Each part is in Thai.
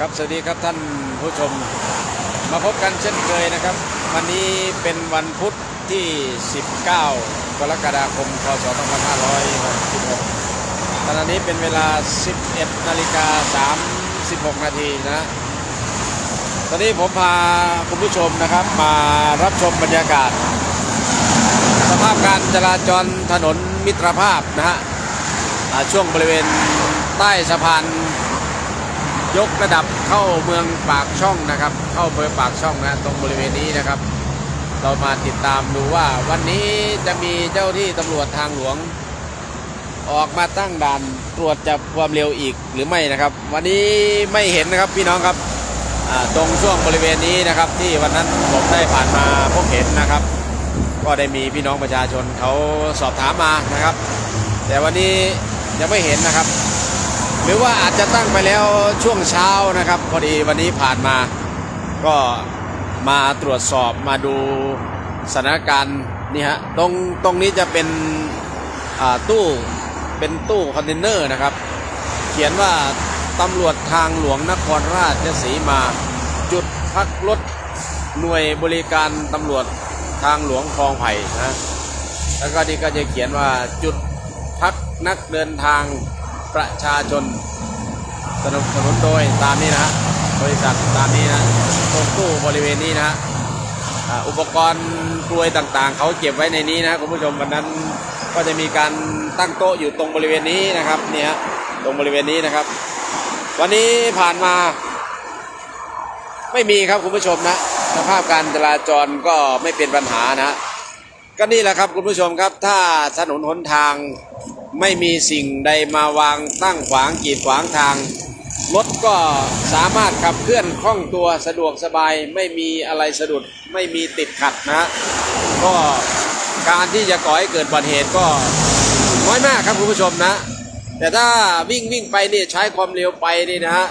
ครับสวัสดีครับท่านผู้ชมมาพบกันเช่นเคยนะครับ วันนี้เป็นวันพุธที่ 19 กรกฎาคม พศ 2566ขณะนี้เป็นเวลา 11 นาฬิกา 36 นาทีนะ ตอนนี้ผมพาคุณผู้ชมนะครับ มารับชมบรรยากาศ สภาพการจราจรถนนมิตรภาพนะฮะช่วงบริเวณใต้สะพาน ยกระดับเข้าเมืองปากช่องนะครับ เข้าเมืองปากช่องนะตรงบริเวณนี้นะครับ เรามาติดตามดูว่าวันนี้จะมีเจ้าที่ตำรวจทางหลวง ออกมาตั้งด่านตรวจจับความเร็วอีกหรือไม่นะครับ วันนี้ไม่เห็นนะครับพี่น้องครับตรงช่วงบริเวณนี้นะครับ ที่วันนั้นผมได้ผ่านมาพบเห็นนะครับ ก็ได้มีพี่น้องประชาชนเขาสอบถามมานะครับ แต่วันนี้ยังไม่เห็นนะครับ หรือว่าอาจจะตั้งไปแล้วช่วงเช้านะครับ พอดีวันนี้ผ่านมา ก็มาตรวจสอบมาดูสถานการณ์นี่ฮะตรงตรงนี้จะเป็นตู้เป็นตู้คอนเทนเนอร์นะครับ เขียนว่าตำรวจทางหลวงนครราชสีมา จุดพักรถหน่วยบริการตำรวจทางหลวงคลองไผ่นะแล้วก็นี่ก็จะเขียนว่าจุดพักนักเดินทาง ประชาชนสนับสนุนโดยตามนี้นะฮะบริษัทตามนี้นะตรงตู้บริเวณนี้นะฮะอุปกรณ์กลวยต่างๆ เขาเก็บไว้ในนี้นะคุณผู้ชมวันนั้นก็จะมีการตั้งโต๊ะอยู่ตรงบริเวณนี้นะครับเนี่ยตรงบริเวณนี้นะครับ วันนี้ผ่านมา ไม่มีครับคุณผู้ชมนะสภาพการจราจรก็ไม่เป็นปัญหานะ ก็นี่แหละครับคุณผู้ชมครับ ถ้าถนนหนทางไม่มีสิ่งใดมาวางตั้งขวางกีดขวางทาง รถก็สามารถขับเคลื่อนคล่องตัวสะดวกสบายไม่มีอะไรสะดุดไม่มีติดขัดนะก็การที่จะก่อให้เกิดอุบัติเหตุก็น้อยมากครับคุณผู้ชมนะ แต่ถ้าวิ่งวิ่งไปนี่ใช้ความเร็วไปนี่นะฮะ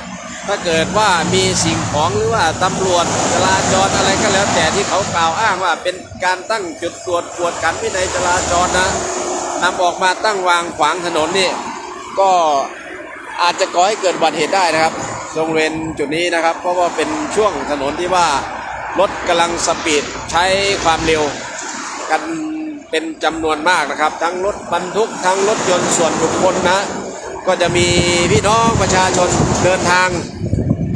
ถ้าเกิดว่ามีสิ่งของหรือว่าตำรวจจราจรอะไรก็แล้ว แต่ที่เขากล่าวอ้างว่าเป็นการตั้งจุดตรวจกวดขันวินัยจราจรนะนำออกมาตั้งวางขวางถนนนี่ก็อาจจะก่อให้เกิดอุบัติเหตุได้นะครับตรงเวณจุดนี้นะครับ เพราะว่าเป็นช่วงถนนที่ว่ารถกำลังสปีดใช้ความเร็วกันเป็นจำนวนมากนะครับ ทั้งรถบรรทุกทั้งรถยนต์ส่วนบุคคลนะ ก็จะมีพี่น้องประชาชนเดินทาง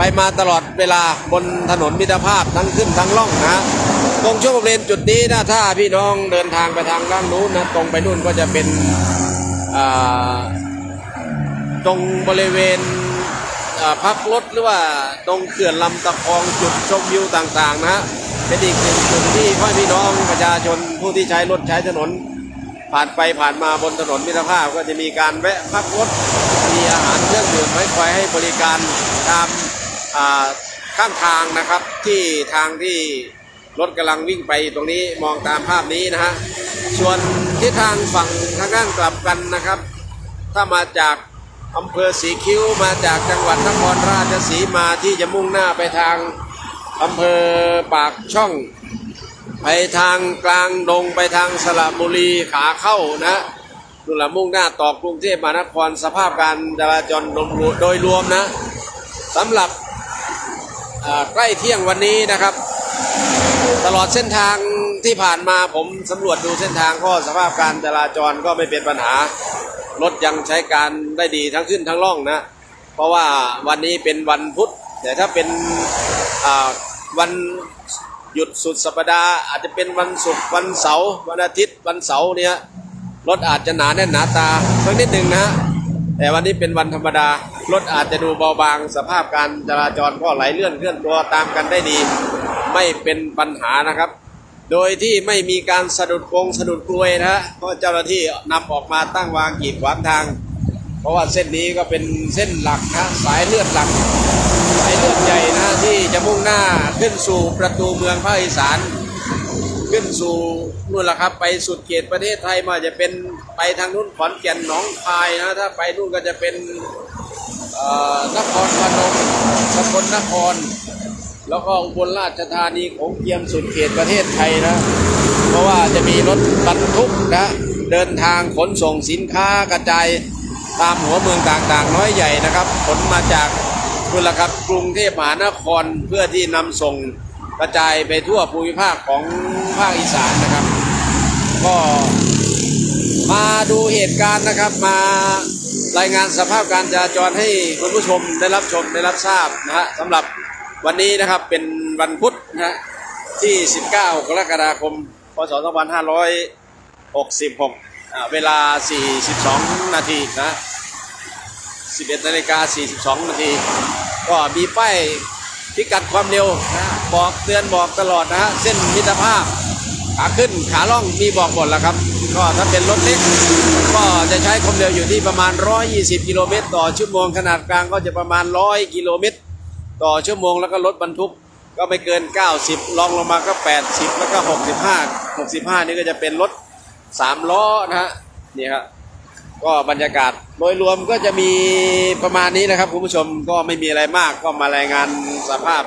ไปมาตลอดเวลาบนถนนมิตรภาพทั้งขึ้นทั้งล่องนะตรงช่วงบริเวณจุดนี้นะถ้าพี่น้องเดินทางไปทางด้านนู้นนะตรงไปนู่นก็จะเป็นตรงบริเวณพักรถหรือว่าตรงเขื่อนลำตะคองจุดชมวิวต่างๆนะเป็นอีกหนึ่งจุดที่พ่อพี่น้องประชาชนผู้ที่ใช้รถใช้ถนน ผ่านไปผ่านมาบนถนนมิตรภาพก็จะมีการแวะพักรถมีอาหารเครื่องดื่มไว้คอยให้บริการตาม ข้างทางนะครับที่ทางที่รถกำลังวิ่งไปตรงนี้มองตามภาพนี้นะฮะส่วนที่ทางฝั่งทางด้านกลับกันนะครับ ถ้ามาจากอำเภอสีคิ้วมาจากจังหวัดนครราชสีมาที่จะมุ่งหน้าไปทางอำเภอปากช่อง ไปทางกลางดงไปทางสระบุรีขาเข้านะนุ่นละมุ่งหน้าต่อกรุงเทพมหานครสภาพการจราจรโดยรวมนะสำหรับ ใกล้เที่ยงวันนี้นะครับ ตลอดเส้นทางที่ผ่านมาผมสำรวจดูเส้นทางก็สภาพการจราจรก็ไม่เป็นปัญหารถยังใช้การได้ดีทั้งขึ้นทั้งล่องนะ เพราะว่าวันนี้เป็นวันพุธ แต่ถ้าเป็นวันหยุดสุดสัปดาห์อาจจะเป็นวันศุกร์วันเสาร์วันอาทิตย์วันเสาร์เนี่ยรถอาจจะหนาแน่นหนาตาสักนิดหนึ่งนะ แต่วันนี้เป็นวันธรรมดารถอาจจะดูเบาบาง สภาพการจราจรก็ไหลเลื่อนเคลื่อนตัวตามกันได้ดี ไม่เป็นปัญหานะครับ โดยที่ไม่มีการสะดุดกงสะดุดกลวยนะฮะเพราะเจ้าหน้าที่นำออกมาตั้งวางกีดขวางทาง เพราะว่าเส้นนี้ก็เป็นเส้นหลักนะสายเลือดหลัก สายเลือดใหญ่นะที่จะมุ่งหน้าขึ้นสู่ประตูเมืองภาคอีสาน ขึ้นสู่นู่นแหละครับ ไปสุดเขตประเทศไทยมาจะเป็นไปทางนู้นขอนแก่นหนองคายนะถ้าไปนู่นก็จะเป็นนครพนมสกลนคร แล้วก็อุบลราชธานีของเกียมสุดเขตประเทศไทยนะ เพราะว่าจะมีรถบรรทุกนะเดินทางขนส่งสินค้ากระจายตามหัวเมืองต่างๆ น้อยใหญ่นะครับ ขนมาจากทคุณละครับกรุงเทพมหานครเพื่อที่นำส่ง กระจายไปทั่วภูมิภาคของภาคอีสานนะครับ ก็มาดูเหตุการณ์นะครับมารายงานสภาพการจราจรให้คุณผู้ชมได้รับชมได้รับทราบนะฮะสำหรับวันนี้นะครับเป็นวันพุธนะฮะที่ 19 กรกฎาคม พศ 2566อ่าเวลา 42 นาทีนะ 11 นาฬิกา 42 นาที ก็มีป้าย พิกัดความเร็วนะบอกเตือนบอกตลอดนะฮะเส้นมิตรภาพขาขึ้นขาล่องมีบอกหมดแล้วครับ ก็ถ้าเป็นรถเล็กก็จะใช้ความเร็วอยู่ที่ประมาณ 120 กิโลเมตรต่อชั่วโมงขนาดกลางก็จะประมาณ 100 กิโลเมตร ต่อชั่วโมงแล้วก็รถบรรทุกก็ไม่เกิน 90 ลองลงมาก็ 80 แล้วก็ 65 65 นี่ก็จะเป็นรถ3ล้อนะฮะนี่ครับ ก็บรรยากาศโดยรวมก็จะมีประมาณนี้นะครับคุณผู้ชมก็ไม่มีอะไรมากก็มารายงานสภาพ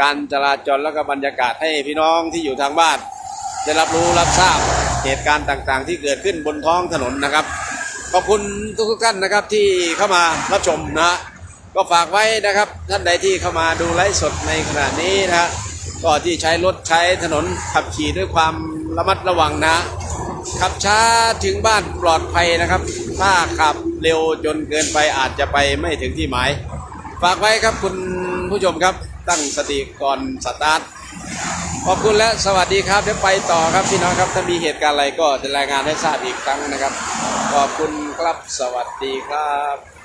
การจราจรแล้วก็บรรยากาศให้พี่น้องที่อยู่ทางบ้าน ได้รับรู้รับทราบเหตุการณ์ต่างๆ ที่เกิดขึ้นบนท้องถนนนะครับ ขอบคุณทุกๆท่านนะครับที่เข้ามารับชมนะก็ฝากไว้นะครับท่านใดที่เข้ามาดูไลฟ์สดในขณะนี้นะฮะก็ที่ใช้รถใช้ถนนขับขี่ด้วยความระมัดระวังนะ ขับช้าถึงบ้านปลอดภัยนะครับ ถ้าขับเร็วจนเกินไปอาจจะไปไม่ถึงที่หมาย ฝากไว้ครับคุณผู้ชมครับ ตั้งสติก่อนสตาร์ทขอบคุณและสวัสดีครับเดี๋ยวไปต่อครับพี่น้องครับถ้ามีเหตุการณ์อะไรก็จะรายงานให้ทราบอีกครั้งนะครับ ขอบคุณครับสวัสดีครับ